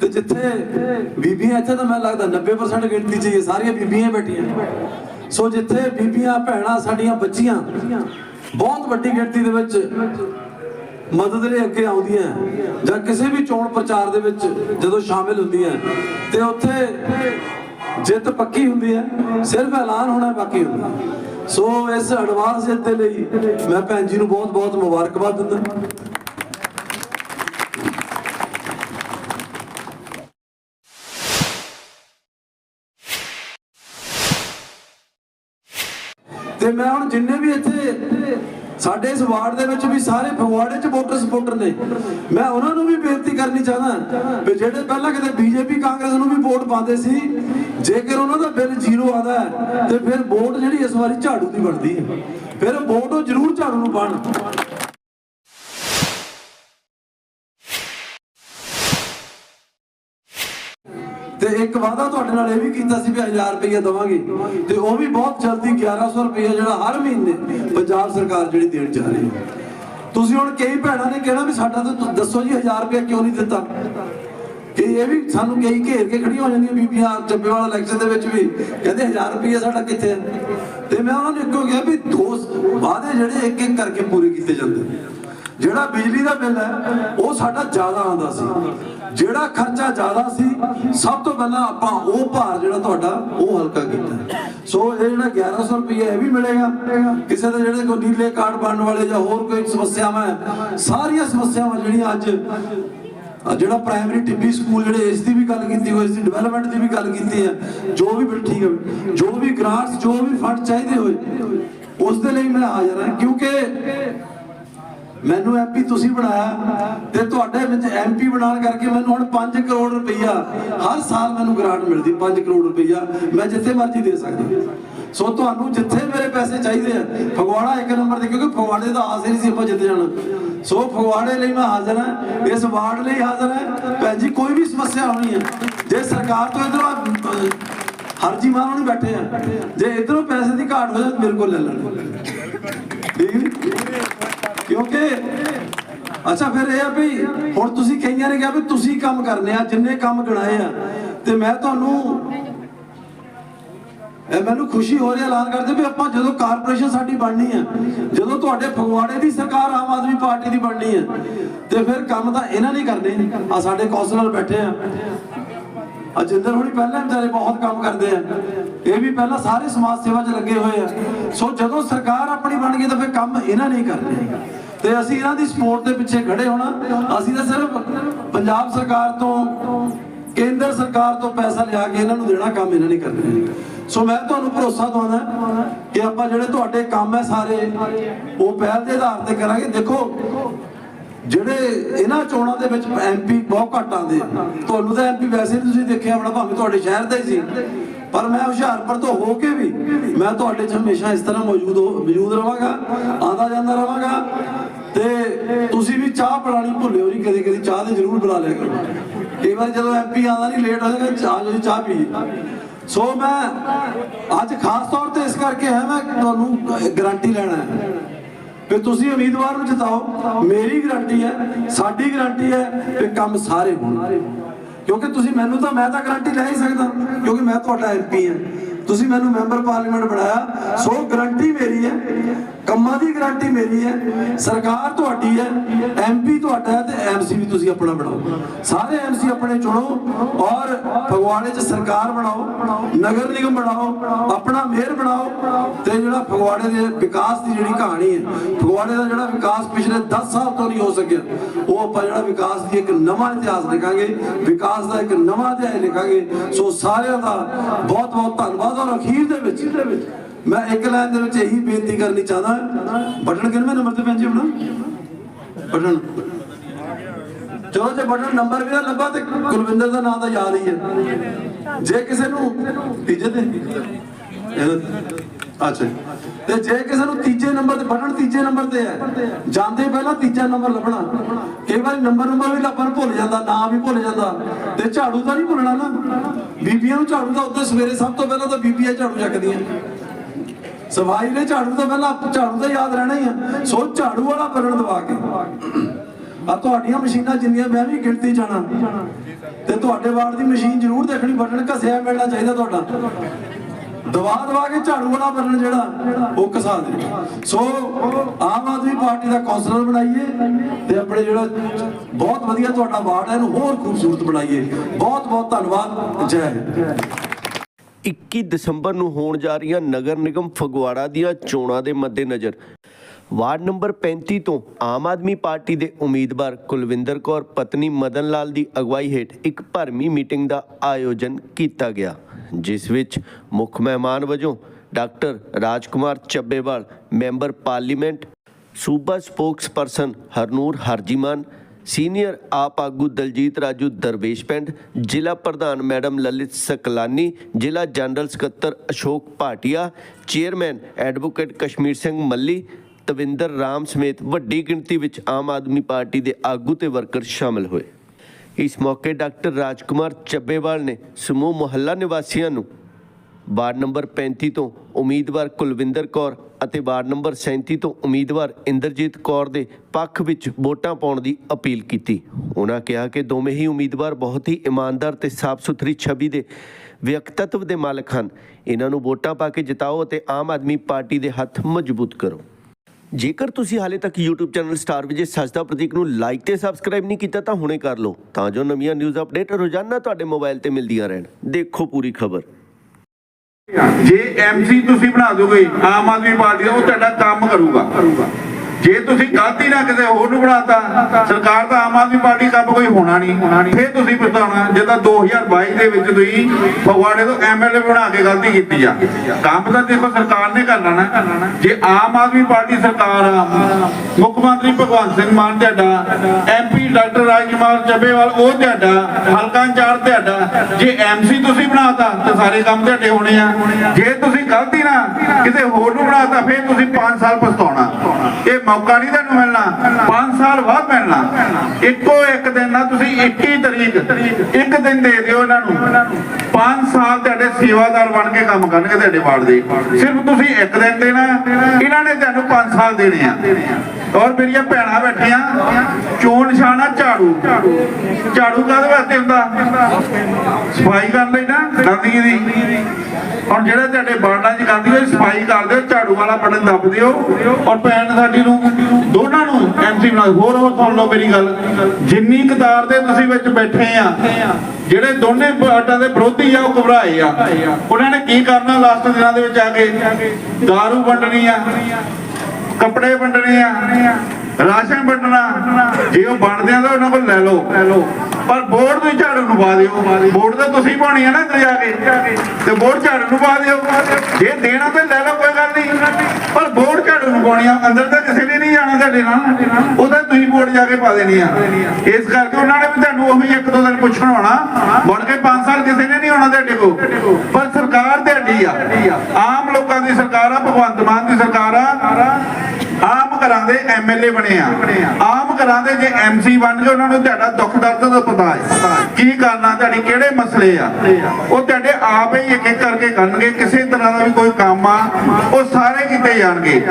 ਤੇ ਜਿੱਥੇ ਬੀਬੀਆਂ ਇੱਥੇ ਤਾਂ ਮੈਨੂੰ ਲੱਗਦਾ 90% ਗਿਣਤੀ 'ਚ ਹੀ ਸਾਰੀਆਂ ਬੀਬੀਆਂ ਹੀ ਬੈਠੀਆਂ। ਸੋ ਜਿੱਥੇ ਬੀਬੀਆਂ, ਭੈਣਾਂ ਸਾਡੀਆਂ ਬੱਚੀਆਂ, ਬਹੁਤ ਵੱਡੀ ਗਿਣਤੀ ਦੇ ਵਿੱਚ ਮਦਦ ਲਈ ਅੱਗੇ ਆਉਂਦੀਆਂ ਜਾਂ ਕਿਸੇ ਵੀ ਚੋਣ ਪ੍ਰਚਾਰ ਦੇ ਵਿੱਚ ਜਦੋਂ ਸ਼ਾਮਿਲ ਹੁੰਦੀਆਂ ਤੇ ਉੱਥੇ ਜਿੱਤ ਪੱਕੀ ਹੁੰਦੀ ਹੈ, ਸਿਰਫ ਐਲਾਨ ਹੋਣਾ ਬਾਕੀ ਹੁੰਦਾ ਸੋ ਇਸ ਐਡਵਾਂਸ ਜਿੱਤ ਦੇ ਲਈ ਮੈਂ ਭੈਣ ਜੀ ਨੂੰ ਬਹੁਤ ਬਹੁਤ ਮੁਬਾਰਕਬਾਦ ਦਿੰਦਾ। ਤੇ ਮੈਂ ਹੁਣ ਜਿੰਨੇ ਵੀ ਇੱਥੇ ਸਾਡੇ ਇਸ ਵਾਰਡ ਦੇ ਵਿੱਚ ਵੀ ਸਾਰੇ ਫਗਵਾੜੇ ਚ ਵੋਟਰ ਸਪੋਰਟਰ ਨੇ ਮੈਂ ਉਹਨਾਂ ਨੂੰ ਵੀ ਬੇਨਤੀ ਕਰਨੀ ਚਾਹਦਾ ਵੀ ਜਿਹੜੇ ਪਹਿਲਾਂ ਕਿਤੇ ਬੀਜੇਪੀ ਕਾਂਗਰਸ ਨੂੰ ਵੀ ਵੋਟ ਪਾਉਂਦੇ ਸੀ ਜੇਕਰ ਉਹਨਾਂ ਦਾ ਬਿੱਲ ਜ਼ੀਰੋ ਆਦਾ ਹੈ, ਤੇ ਫਿਰ ਵੋਟ ਜਿਹੜੀ ਇਸ ਵਾਰੀ ਝਾੜੂ ਦੀ ਬਣਦੀ ਹੈ। ਫਿਰ ਵੋਟ ਉਹ ਜ਼ਰੂਰ ਝਾੜੂ ਨੂੰ ਪਾਣ ਤੇ ਇੱਕ ਵਾਅਦਾ ਤੁਹਾਡੇ ਨਾਲ ਇਹ ਵੀ ਕੀਤਾ ਸੀ ਵੀ 1000 ਰੁਪਏ ਦਵਾਂਗੇ। ਤੇ ਉਹ ਵੀ ਬਹੁਤ ਜਲਦੀ 1100 ਰੁਪਏ ਜਿਹੜਾ ਹਰ ਮਹੀਨੇ ਪੰਜਾਬ ਸਰਕਾਰ ਜਿਹੜੀ ਦੇਣ ਜਾ ਰਹੀ ਹੈ। ਤੁਸੀਂ ਹੁਣ ਕਈ ਭੈਣਾਂ ਨੇ ਕਹਿਣਾ ਵੀ ਸਾਡਾ ਤਾਂ ਦੱਸੋ ਜੀ 1000 ਰੁਪਏ ਕਿਉਂ ਨਹੀਂ ਦਿੱਤਾ? ਕਿ ਇਹ ਵੀ ਸਾਨੂੰ ਕਈ ਘੇਰ ਕੇ ਖੜੀਆਂ ਹੋ ਜਾਂਦੀਆਂ ਬੀਬੀਆਂ ਚੱਬੇਵਾਲ ਇਲੈਕਸ਼ਨ ਦੇ ਵਿੱਚ ਵੀ। ਕਹਿੰਦੇ 1000 ਰੁਪਏ ਸਾਡਾ ਕਿੱਥੇ ਹੈ? ਤੇ ਮੈਂ ਉਹਨਾਂ ਨੂੰ ਇੱਕੋ ਕਿਹਾ ਵੀ ਦੋ ਵਾਅਦੇ ਜਿਹੜੇ ਇੱਕ ਇੱਕ ਕਰਕੇ ਪੂਰੇ ਕੀਤੇ ਜਾਂਦੇ ਜਿਹੜਾ ਬਿਜਲੀ ਦਾ ਬਿੱਲ ਹੈ, ਉਹ ਸਾਡਾ ਜ਼ਿਆਦਾ ਆਉਂਦਾ ਸੀ। ਜਿਹੜਾ ਖਰਚਾ ਜ਼ਿਆਦਾ ਸੀ, ਸਭ ਤੋਂ ਪਹਿਲਾਂ ਆਪਾਂ ਉਹ ਭਾਰ ਜਿਹੜਾ ਤੁਹਾਡਾ, ਉਹ ਹਲਕਾ ਕੀਤਾ। ਸੋ ਇਹ ਜਿਹੜਾ 1100 ਰੁਪਏ ਇਹ ਵੀ ਮਿਲੇਗਾ। ਕਿਸੇ ਦੇ ਜਿਹੜੇ ਕੋਈ ਨੀਲੇ ਕਾਰਡ ਬਣਨ ਵਾਲੇ ਜਾਂ ਹੋਰ ਕੋਈ ਸਮੱਸਿਆਵਾਂ ਹੈ, ਸਾਰੀਆਂ ਸਮੱਸਿਆਵਾਂ ਜਿਹੜੀਆਂ ਅੱਜ ਜਿਹੜਾ ਪ੍ਰਾਇਮਰੀ ਟਿੱਬੀ ਸਕੂਲ ਜਿਹੜੇ ਇਸ ਦੀ ਵੀ ਗੱਲ ਕੀਤੀ ਹੋਈ ਸੀ ਡਿਵੈਲਪਮੈਂਟ ਦੀ ਵੀ ਗੱਲ ਕੀਤੀ ਹੈ, ਜੋ ਵੀ ਬਿਲ ਠੀਕ ਹੈ, ਜੋ ਵੀ ਗ੍ਰਾਂਟਸ ਜੋ ਵੀ ਫੰਡ ਚਾਹੀਦੇ ਹੋਏ, ਉਸ ਦੇ ਲਈ ਮੈਂ ਹਾਜ਼ਰ ਹਾਂ। ਕਿਉਂਕਿ ਮੈਨੂੰ ਐਮਪੀ ਤੁਸੀਂ ਬਣਾਇਆ ਤੇ ਤੁਹਾਡੇ ਵਿੱਚ ਐਮਪੀ ਬਣਾਉਣ ਕਰਕੇ ਮੈਨੂੰ ਹੁਣ 5 ਕਰੋੜ ਰੁਪਈਆ ਹਰ ਸਾਲ ਮੈਨੂੰ ਗ੍ਰਾਂਟ ਮਿਲਦੀ 5 ਕਰੋੜ ਰੁਪਈਆ। ਮੈਂ ਜਿੱਥੇ ਮਰਜ਼ੀ ਦੇ ਸਕਦਾ ਸੋ ਤੁਹਾਨੂੰ ਜਿੱਥੇ ਮੇਰੇ ਪੈਸੇ ਚਾਹੀਦੇ ਆ, ਫਗਵਾੜਾ ਇੱਕ ਨੰਬਰ ਤੇ, ਕਿਉਂਕਿ ਫਗਵਾੜੇ ਦਾ ਆਸ ਹੀ ਨਹੀਂ ਸੀ ਆਪਾਂ ਜਿੱਤ ਜਾਣਾ। ਸੋ ਫਗਵਾੜੇ ਲਈ ਮੈਂ ਹਾਜ਼ਰ ਹਾਂ, ਇਸ ਵਾਰਡ ਲਈ ਹਾਜ਼ਰ ਹਾਂ। ਭੈਣ ਜੀ, ਕੋਈ ਵੀ ਸਮੱਸਿਆ ਹੋਣੀ ਹੈ ਜੇ ਸਰਕਾਰ ਤੋਂ ਇਧਰੋਂ ਹਰਜੀ ਮਾਨ ਨਹੀਂ ਬੈਠੇ ਆ, ਜੇ ਇਧਰੋਂ ਪੈਸੇ ਦੀ ਘਾਟ ਹੋ ਜਾਵੇ ਮੇਰੇ ਕੋਲ ਲੈ ਲੈਣ। ਠੀਕ ਨੀ? ਕਿਉਂਕਿ ਅੱਛਾ ਫਿਰ ਇਹ ਆ ਵੀ ਹੁਣ ਤੁਸੀਂ ਕਈਆਂ ਨੇ ਕਿਹਾ ਵੀ ਤੁਸੀਂ ਕੰਮ ਕਰਨੇ ਆ, ਜਿੰਨੇ ਕੰਮ ਗਣਾਏ ਆ, ਤੇ ਮੈਂ ਤੁਹਾਨੂੰ ਇਹ ਮੈਨੂੰ ਖੁਸ਼ੀ ਹੋ ਰਹੀ ਹੈ ਐਲਾਨ ਕਰਦੇ ਵੀ ਆਪਾਂ ਜਦੋਂ ਕਾਰਪੋਰੇਸ਼ਨ ਸਾਡੀ ਬਣਨੀ ਹੈ ਜਦੋਂ ਤੁਹਾਡੇ ਫਗਵਾੜੇ ਦੀ ਸਰਕਾਰ ਆਮ ਆਦਮੀ ਪਾਰਟੀ ਦੀ ਬਣਨੀ ਹੈ ਤੇ ਫਿਰ ਕੰਮ ਤਾਂ ਇਹਨਾਂ ਨੇ ਕਰਨੇ ਆ ਸਾਡੇ ਕੌਂਸਲਰ ਬੈਠੇ ਆ। ਅਜਿੰਦਰ ਹੁਣੀ ਪਹਿਲਾਂ ਵਿਚਾਰੇ ਬਹੁਤ ਕੰਮ ਕਰਦੇ ਆ। ਇਹ ਵੀ ਪਹਿਲਾਂ ਸਾਰੇ ਸਮਾਜ ਸੇਵਾ 'ਚ ਲੱਗੇ ਹੋਏ ਆ। ਸੋ ਜਦੋਂ ਸਰਕਾਰ ਆਪਣੀ ਬਣ ਗਈ ਤਾਂ ਫਿਰ ਕੰਮ ਇਹਨਾਂ ਨੇ ਕਰਨੇ ਤੇ ਅਸੀਂ ਇਹਨਾਂ ਦੀ ਸਪੋਰਟ ਦੇ ਪਿੱਛੇ ਖੜੇ ਹੋਣਾ। ਅਸੀਂ ਤਾਂ ਸਿਰਫ ਪੰਜਾਬ ਸਰਕਾਰ ਤੋਂ, ਕੇਂਦਰ ਸਰਕਾਰ ਤੋਂ ਪੈਸਾ ਲਿਆ ਕੇ ਇਹਨਾਂ ਨੂੰ ਦੇਣਾ ਕੰਮ ਇਹਨਾਂ ਨੇ ਕਰਨਾ ਸੋ ਮੈਂ ਤੁਹਾਨੂੰ ਭਰੋਸਾ ਦਵਾਉਂਦਾ ਕਿ ਆਪਾਂ ਜਿਹੜੇ ਤੁਹਾਡੇ ਕੰਮ ਹੈ ਸਾਰੇ, ਉਹ ਪਹਿਲ ਦੇ ਆਧਾਰ ਤੇ ਕਰਾਂਗੇ। ਦੇਖੋ ਜਿਹੜੇ ਇਹਨਾਂ ਚੋਣਾਂ ਦੇ ਵਿੱਚ ਐਮਪੀ ਬਹੁਤ ਘੱਟ ਆਉਂਦੇ ਆ। ਤੁਹਾਨੂੰ ਤਾਂ ਐਮਪੀ ਵੈਸੇ ਨਹੀਂ ਤੁਸੀਂ ਦੇਖਿਆ ਆਪਣਾ ਭਾਵੇਂ ਤੁਹਾਡੇ ਸ਼ਹਿਰ ਦਾ ਹੀ ਸੀ। ਪਰ ਮੈਂ ਹੁਸ਼ਿਆਰਪੁਰ ਤੋਂ ਹੋ ਕੇ ਵੀ ਮੈਂ ਤੁਹਾਡੇ 'ਚ ਹਮੇਸ਼ਾ ਇਸ ਤਰ੍ਹਾਂ ਮੌਜੂਦ ਹੋ ਮੌਜੂਦ ਰਵਾਂਗਾ, ਆਉਂਦਾ ਜਾਂਦਾ ਰਵਾਂਗਾ। ਤੇ ਤੁਸੀਂ ਵੀ ਚਾਹ ਬਣਾਣੀ ਭੁੱਲਿਓ ਜੀ ਕਦੇ ਕਦੇ ਚਾਹ ਤੇ ਜ਼ਰੂਰ ਬੁਲਾ ਲਿਆ ਕਰੋ। ਕਈ ਵਾਰ ਜਦੋਂ ਐਮਪੀ ਆਉਂਦਾ ਨਹੀਂ ਲੇਟ ਹੋ ਜਾਂਦਾ, ਚਾਹ ਜਿਹੜੀ ਚਾਹ ਪੀ ਸੋ ਮੈਂ ਅੱਜ ਖਾਸ ਤੌਰ ਤੇ ਇਸ ਕਰਕੇ ਹੈ, ਮੈਂ ਤੁਹਾਨੂੰ ਗਾਰੰਟੀ ਲੈਣਾ ਹੈ। ਕਿ ਤੁਸੀਂ ਉਮੀਦਵਾਰ ਨੂੰ ਜਿਤਾਓ। ਮੇਰੀ ਗਾਰੰਟੀ ਹੈ, ਸਾਡੀ ਗਾਰੰਟੀ ਹੈ ਕਿ ਕੰਮ ਸਾਰੇ ਹੋਣ ਕਿਉਂਕਿ ਤੁਸੀਂ ਮੈਨੂੰ ਤਾਂ, ਮੈਂ ਤਾਂ ਗਾਰੰਟੀ ਲੈ ਹੀ ਸਕਦਾ, ਕਿਉਂਕਿ ਮੈਂ ਤੁਹਾਡਾ ਐਮਪੀ ਹਾਂ। ਤੁਸੀਂ ਮੈਨੂੰ ਮੈਂਬਰ ਪਾਰਲੀਮੈਂਟ ਬਣਾਇਆ। ਸੋ ਗਾਰੰਟੀ ਮੇਰੀ ਹੈ ਕੰਮਾਂ ਦੀ ਗਾਰੰਟੀ ਮੇਰੀ ਹੈ, ਸਰਕਾਰ ਤੁਹਾਡੀ ਹੈ ਐਮਪੀ ਤੁਹਾਡਾ ਹੈ ਤੇ ਐਮਸੀ ਵੀ ਤੁਸੀਂ ਆਪਣਾ ਬਣਾਓ। ਸਾਰੇ ਐਮਸੀ ਆਪਣੇ ਚੁਣੋ ਔਰ ਫਗਵਾੜੇ 'ਚ ਸਰਕਾਰ ਬਣਾਓ, ਨਗਰ ਨਿਗਮ ਬਣਾਓ, ਆਪਣਾ ਮੇਅਰ ਬਣਾਓ ਤੇ ਜਿਹੜਾ ਫਗਵਾੜੇ ਦੇ ਵਿਕਾਸ ਦੀ ਜਿਹੜੀ ਕਹਾਣੀ ਹੈ ਫਗਵਾੜੇ ਦਾ ਜਿਹੜਾ ਵਿਕਾਸ ਪਿਛਲੇ 10 ਸਾਲ ਤੋਂ ਨਹੀਂ ਹੋ ਸਕਿਆ, ਉਹ ਆਪਾਂ ਜਿਹੜਾ ਵਿਕਾਸ ਦੀ ਇੱਕ ਨਵਾਂ ਇਤਿਹਾਸ ਲਿਖਾਂਗੇ, ਵਿਕਾਸ ਦਾ ਇੱਕ ਨਵਾਂ ਅਧਿਆਇ ਲਿਖਾਂਗੇ। ਸੋ ਸਾਰਿਆਂ ਦਾ ਬਹੁਤ ਬਹੁਤ ਧੰਨਵਾਦ ਔਰ ਅਖੀਰ ਦੇ ਵਿੱਚ ਮੈਂ ਇੱਕ ਲਾਈਨ ਦੇ ਵਿੱਚ ਇਹੀ ਬੇਨਤੀ ਕਰਨੀ ਚਾਹਦਾ, ਬਟਨ ਕਿੰਨੇ ਨੰਬਰ ਤੇ ਪੈਂਜੀ ਆਪਣਾ ਬਟਨ। ਚਲੋ, ਜੇ ਬਟਨ ਨੰਬਰ ਵੀ ਨਾ ਲੱਭਾ ਤੇ ਕੁਲਵਿੰਦਰ ਦਾ ਨਾਮ ਤਾਂ ਯਾਦ ਹੀ ਹੈ। ਜੇ ਕਿਸੇ ਨੂੰ ਤੀਜੇ ਤੇ ਅੱਛਾ। ਤੇ ਜੇ ਕਿਸੇ ਨੂੰ ਤੀਜੇ ਨੰਬਰ ਤੇ ਬਟਨ ਤੀਜੇ ਨੰਬਰ ਤੇ ਹੈ, ਜਾਂਦੇ ਪਹਿਲਾਂ ਤੀਜਾ ਨੰਬਰ ਲੱਭਣਾ। ਕਈ ਵਾਰੀ ਨੰਬਰ ਨੰਬਰ ਵੀ ਲੱਭਣ ਭੁੱਲ ਜਾਂਦਾ ਨਾਮ ਵੀ ਭੁੱਲ ਜਾਂਦਾ। ਤੇ ਝਾੜੂ ਤਾਂ ਨਹੀਂ ਭੁੱਲਣਾ ਨਾ। ਬੀਬੀਆਂ ਨੂੰ ਝਾੜੂ ਤਾਂ ਉੱਤੇ ਸਵੇਰੇ ਸਭ ਤੋਂ ਪਹਿਲਾਂ ਤਾਂ ਬੀਬੀਆਂ ਝਾੜੂ ਚੱਕਦੀਆਂ। ਸਫ਼ਾਈ ਨੇ ਝਾੜੂ ਤੋਂ ਪਹਿਲਾਂ ਝਾੜੂ ਤਾਂ ਯਾਦ ਰਹਿਣਾ ਹੀ ਆ। ਸੋ ਝਾੜੂ ਵਾਲਾ ਬਟਨ ਦਬਾ ਕੇ। ਆ ਤੁਹਾਡੀਆਂ ਮਸ਼ੀਨਾਂ ਜਿੰਨੀਆਂ ਮੈਂ ਵੀ ਗਿਣਤੀ ਜਾਣਾ ਤੇ ਤੁਹਾਡੇ ਵਾਰਡ ਦੀ ਮਸ਼ੀਨ ਜ਼ਰੂਰ ਦੇਖਣੀ ਬਟਨ ਘਸਿਆ ਮਿਲਣਾ ਚਾਹੀਦਾ ਤੁਹਾਡਾ। ਦਵਾ ਦਵਾ ਕੇ ਝਾੜੂ ਵਾਲਾ ਬਟਨ ਜਿਹੜਾ, ਉਹ ਘਸਾ ਦੇ। ਸੋ, ਆਮ ਆਦਮੀ ਪਾਰਟੀ ਦਾ ਕੌਂਸਲਰ ਬਣਾਈਏ ਤੇ ਆਪਣੇ ਜਿਹੜਾ ਬਹੁਤ ਵਧੀਆ ਤੁਹਾਡਾ ਵਾਰਡ ਹੈ, ਇਹਨੂੰ ਹੋਰ ਖੂਬਸੂਰਤ ਬਣਾਈਏ। ਬਹੁਤ ਬਹੁਤ ਧੰਨਵਾਦ। ਜੈ ਹਿੰਦ। 21 ਦਸੰਬਰ ਨੂੰ ਹੋਣ ਜਾ ਰਹੀਆਂ ਨਗਰ ਨਿਗਮ ਫਗਵਾੜਾ ਦੀਆਂ ਚੋਣਾਂ ਦੇ ਮੱਦੇਨਜ਼ਰ। ਵਾਰਡ ਨੰਬਰ 35 ਤੋਂ ਆਮ ਆਦਮੀ ਪਾਰਟੀ ਦੇ ਉਮੀਦਵਾਰ ਕੁਲਵਿੰਦਰ ਕੌਰ ਪਤਨੀ ਮਦਨ ਲਾਲ ਦੀ ਅਗਵਾਈ ਹੇਠ ਇੱਕ ਭਰਮੀ ਮੀਟਿੰਗ ਦਾ ਆਯੋਜਨ ਕੀਤਾ ਗਿਆ, ਜਿਸ ਵਿੱਚ ਮੁੱਖ ਮਹਿਮਾਨ ਵਜੋਂ doctor Rajkumar Chabbewal, member parliament, ਸੂਬਾ ਸਪੋਕਸਪਰਸਨ ਹਰਨੂਰ ਹਰਜੀਮਾਨ ਸੀਨੀਅਰ ਆਪ ਆਗੂ ਦਲਜੀਤ ਰਾਜੂ ਦਰਵੇਸ਼ ਪਿੰਡ, ਜ਼ਿਲ੍ਹਾ ਪ੍ਰਧਾਨ ਮੈਡਮ ਲਲਿਤ ਸਕਲਾਨੀ, ਜ਼ਿਲ੍ਹਾ ਜਨਰਲ ਸਕੱਤਰ ਅਸ਼ੋਕ ਭਾਟੀਆ, ਚੇਅਰਮੈਨ ਐਡਵੋਕੇਟ ਕਸ਼ਮੀਰ ਸਿੰਘ ਮੱਲੀ, ਤਵਿੰਦਰ ਰਾਮ ਸਮੇਤ ਵੱਡੀ ਗਿਣਤੀ ਵਿੱਚ ਆਮ ਆਦਮੀ ਪਾਰਟੀ ਦੇ ਆਗੂ ਤੇ ਵਰਕਰ ਸ਼ਾਮਲ ਹੋਏ। ਇਸ ਮੌਕੇ ਡਾਕਟਰ ਰਾਜਕੁਮਾਰ ਚੱਬੇਵਾਲ ਨੇ ਸਮੂਹ ਮੁਹੱਲਾ ਨਿਵਾਸੀਆਂ ਨੂੰ ਵਾਰਡ ਨੰਬਰ 35 ਤੋਂ ਉਮੀਦਵਾਰ ਕੁਲਵਿੰਦਰ ਕੌਰ ਅਤੇ ਵਾਰਡ ਨੰਬਰ 37 ਤੋਂ ਉਮੀਦਵਾਰ ਇੰਦਰਜੀਤ ਕੌਰ ਦੇ ਪੱਖ ਵਿੱਚ ਵੋਟਾਂ ਪਾਉਣ ਦੀ ਅਪੀਲ ਕੀਤੀ। ਉਹਨਾਂ ਕਿਹਾ ਕਿ ਦੋਵੇਂ ਹੀ ਉਮੀਦਵਾਰ ਬਹੁਤ ਹੀ ਇਮਾਨਦਾਰ ਤੇ ਸਾਫ਼ ਸੁਥਰੀ ਛਵੀ ਦੇ ਵਿਅਕਤਿਤਵ ਦੇ ਮਾਲਕ ਹਨ। ਇਹਨਾਂ ਨੂੰ ਵੋਟਾਂ ਪਾ ਕੇ ਜਿਤਾਓ ਅਤੇ ਆਮ ਆਦਮੀ ਪਾਰਟੀ ਦੇ ਹੱਥ ਮਜ਼ਬੂਤ ਕਰੋ। ਜੇਕਰ ਤੁਸੀਂ ਹਾਲੇ ਤੱਕ YouTube ਚੈਨਲ ਸਟਾਰ ਵਿਜੇ ਸਜਦਾ ਪ੍ਰਤੀਕ ਨੂੰ ਲਾਈਕ ਤੇ ਸਬਸਕ੍ਰਾਈਬ ਨਹੀਂ ਕੀਤਾ ਤਾਂ ਹੁਣੇ ਕਰ ਲਓ, ਤਾਂ ਜੋ ਨਵੀਆਂ ਨਿਊਜ਼ ਅਪਡੇਟ ਰੋਜ਼ਾਨਾ ਤੁਹਾਡੇ ਮੋਬਾਈਲ ਤੇ ਮਿਲਦੀਆਂ ਰਹਿਣ। ਦੇਖੋ ਪੂਰੀ ਖਬਰ। ਜੇ ਐਮਸੀ ਤੁਸੀਂ ਬਣਾ ਦੋਗੇ ਆਮ ਆਦਮੀ ਪਾਰਟੀ ਦਾ ਉਹ ਤੁਹਾਡਾ ਕੰਮ ਕਰੂਗਾ। ਜੇ ਤੁਸੀਂ ਗਲਤੀ ਨਾਲ ਕਿਸੇ ਹੋਰ ਨੂੰ ਬਣਾਤਾ, ਸਰਕਾਰ ਦਾ ਆਮ ਆਦਮੀ ਪਾਰਟੀ ਕੰਮ ਕੋਈ ਹੋਣਾ ਨਹੀਂ। ਫਿਰ ਤੁਸੀਂ ਪਛਤਾਉਣਾ ਜਿੱਦਾਂ 2022 ਦੇ ਵਿੱਚ ਤੁਸੀਂ ਫਗਵਾੜੇ ਤੋਂ ਐਮਐਲਏ ਬਣਾ ਕੇ ਗਲਤੀ ਕੀਤੀ ਆ। ਕੰਮ ਤਾਂ ਦੇਖੋ ਸਰਕਾਰ ਨੇ ਕਰਨਾ ਨਾ। ਜੇ ਆਮ ਆਦਮੀ ਪਾਰਟੀ ਸਰਕਾਰ ਆ, ਮੁੱਖ ਮੰਤਰੀ ਭਗਵੰਤ ਸਿੰਘ ਮਾਨ ਤੁਹਾਡਾ ਐਮਪੀ ਡਾਕਟਰ ਰਾਜਕੁਮਾਰ ਚੱਬੇਵਾਲ ਉਹ ਤੁਹਾਡਾ, ਹਲਕਾ ਇੰਚਾਰਜ ਤੁਹਾਡਾ, ਜੇ ਐਮਸੀ ਤੁਸੀਂ ਬਣਾਤਾ, ਤਾਂ ਸਾਰੇ ਕੰਮ ਤੁਹਾਡੇ ਹੋਣੇ ਆ। ਜੇ ਤੁਸੀਂ ਗਲਤੀ ਨਾਲ ਕਿਸੇ ਹੋਰ ਨੂੰ ਬਣਾਤਾ, ਫਿਰ ਤੁਸੀਂ 5 ਸਾਲ ਪਛਤਾਉਣਾ। ਮੌਕਾ ਨਹੀਂ ਤੁਹਾਨੂੰ ਮਿਲਣਾ। 5 ਸਾਲ ਬਾਅਦ ਮਿਲਣਾ। ਇੱਕੋ ਇੱਕ ਦਿਨ ਨਾ ਤੁਸੀਂ 21 ਤਰੀਕ, ਇੱਕ ਦਿਨ ਦੇ ਦਿਓ ਇਹਨਾਂ ਨੂੰ। 5 ਸਾਲ ਤੁਹਾਡੇ ਸੇਵਾਦਾਰ ਬਣ ਕੇ ਕੰਮ ਕਰਨਗੇ ਤੁਹਾਡੇ ਵਾਰਡ ਦੇ। ਸਿਰਫ ਤੁਸੀਂ ਇੱਕ ਦਿਨ ਦੇਣਾ ਇਹਨਾਂ ਨੇ ਤੁਹਾਨੂੰ 5 ਸਾਲ ਦੇਣੇ ਆ। ਔਰ ਮੇਰੀਆਂ ਭੈਣਾਂ ਬੈਠੀਆਂ। ਚੋਣ ਨਿਸ਼ਾਨਾ ਝਾੜੂ। ਝਾੜੂ ਕਾਹਦੇ ਵਾਸਤੇ ਹੁੰਦਾ? ਸਫ਼ਾਈ ਕਰ ਲਈ ਗੰਦਗੀ ਦੀ। ਹੁਣ ਜਿਹੜੇ ਤੁਹਾਡੇ ਬਾਰਡਾਂ 'ਚ ਗੰਦਗੀ ਹੋਈ, ਸਫ਼ਾਈ ਕਰ ਦਿਓ, ਝਾੜੂ ਵਾਲਾ ਬਟਨ ਦੱਬ ਦਿਓ। ਔਰ ਭੈਣ ਸਾਡੀ ਨੂੰ, ਦੋਨਾਂ ਨੂੰ ਐਮਸੀ ਬਣਾ ਹੋਰ ਹੋਰ ਸੁਣ ਲਓ ਮੇਰੀ ਗੱਲ। ਜਿੰਨੀ ਕਤਾਰ ਦੇ ਤੁਸੀਂ ਵਿੱਚ ਬੈਠੇ ਆ, ਜਿਹੜੇ ਦੋਨੇ ਪਾਰਟਾਂ ਦੇ ਵਿਰੋਧੀ ਆ, ਉਹ ਘਬਰਾਏ ਆ। ਉਹਨਾਂ ਨੇ ਕੀ ਕਰਨਾ ਲਾਸਟ ਦਿਨਾਂ ਦੇ ਵਿੱਚ ਆ ਕੇ? ਦਾਰੂ ਵੰਡਣੀ ਆ। ਕੱਪੜੇ ਵੰਡਣੇ ਆ ਰਾਸ਼ਨ ਵੰਡਣਾ ਜੇ ਉਹ ਬਣਦੇ ਆ ਤਾਂ ਉਹਨਾਂ ਕੋਲ ਲੈ ਲਓ। ਪਰ ਬੋਰਡ ਨੂੰ ਝਾੜੂ ਨੂੰ ਪਾ ਦਿਓ। ਬੋਰਡ ਤਾਂ ਤੁਸੀਂ ਪਾਉਣੀ ਆ ਨਾ ਇੱਧਰ ਜਾ ਕੇ। ਤੇ ਬੋਰਡ ਝਾੜੂ ਨੂੰ ਪਾ ਦਿਓ। ਜੇ ਦੇਣਾ ਤਾਂ ਲੈ ਲਓ ਕੋਈ ਗੱਲ ਨਹੀਂ। ਪਰ ਬੋਰਡ ਝਾੜੂ ਨੂੰ ਪਾਉਣੀ ਆ ਅੰਦਰ ਤਾਂ ਕਿਸੇ ਨੇ ਨਹੀਂ ਜਾਣਾ ਤੁਹਾਡੇ ਨਾਲ। ਉਹਦਾ ਤੁਸੀਂ ਬੋਰਡ ਜਾ ਕੇ ਪਾ ਦੇਣੀ ਆ। ਇਸ ਕਰਕੇ ਉਹਨਾਂ ਨੇ ਵੀ ਤੁਹਾਨੂੰ ਉਹੀ ਇੱਕ ਦੋ ਦਿਨ ਪੁੱਛਣ ਆਉਣਾ। ਮੁੜ ਕੇ 5 ਸਾਲ ਕਿਸੇ ਨੇ ਨਹੀਂ ਆਉਣਾ ਤੁਹਾਡੇ ਕੋਲ। ਪਰ ਸਰਕਾਰ ਤੁਹਾਡੀ ਆ। ਆਮ ਲੋਕਾਂ ਦੀ ਸਰਕਾਰ ਆ ਭਗਵੰਤ ਮਾਨ ਦੀ ਸਰਕਾਰ ਆ। ਦੇ ਐਮਐਲਏ ਬਣੇ ਆ। ਆਮ ਘਰਾਂ ਦੇ ਜੇ ਐਮਸੀ ਬਣ ਗਏ, ਉਹਨਾਂ ਨੂੰ ਤੁਹਾਡਾ ਦੁੱਖ ਦਰਦ ਦਾ ਪਤਾ ਹੈ। ਕੀ ਕਰਨਾ ਤੁਹਾਡੀ, ਕਿਹੜੇ ਮਸਲੇ ਆ? ਉਹ ਤੁਹਾਡੇ ਆਪ ਹੀ ਇੱਕ ਇੱਕ ਕਰਕੇ ਕਰਨਗੇ, ਕਿਸੇ ਤਰ੍ਹਾਂ ਦਾ ਵੀ ਕੋਈ ਕੰਮ ਆ, ਉਹ ਸਾਰੇ ਕੀਤੇ ਜਾਣਗੇ।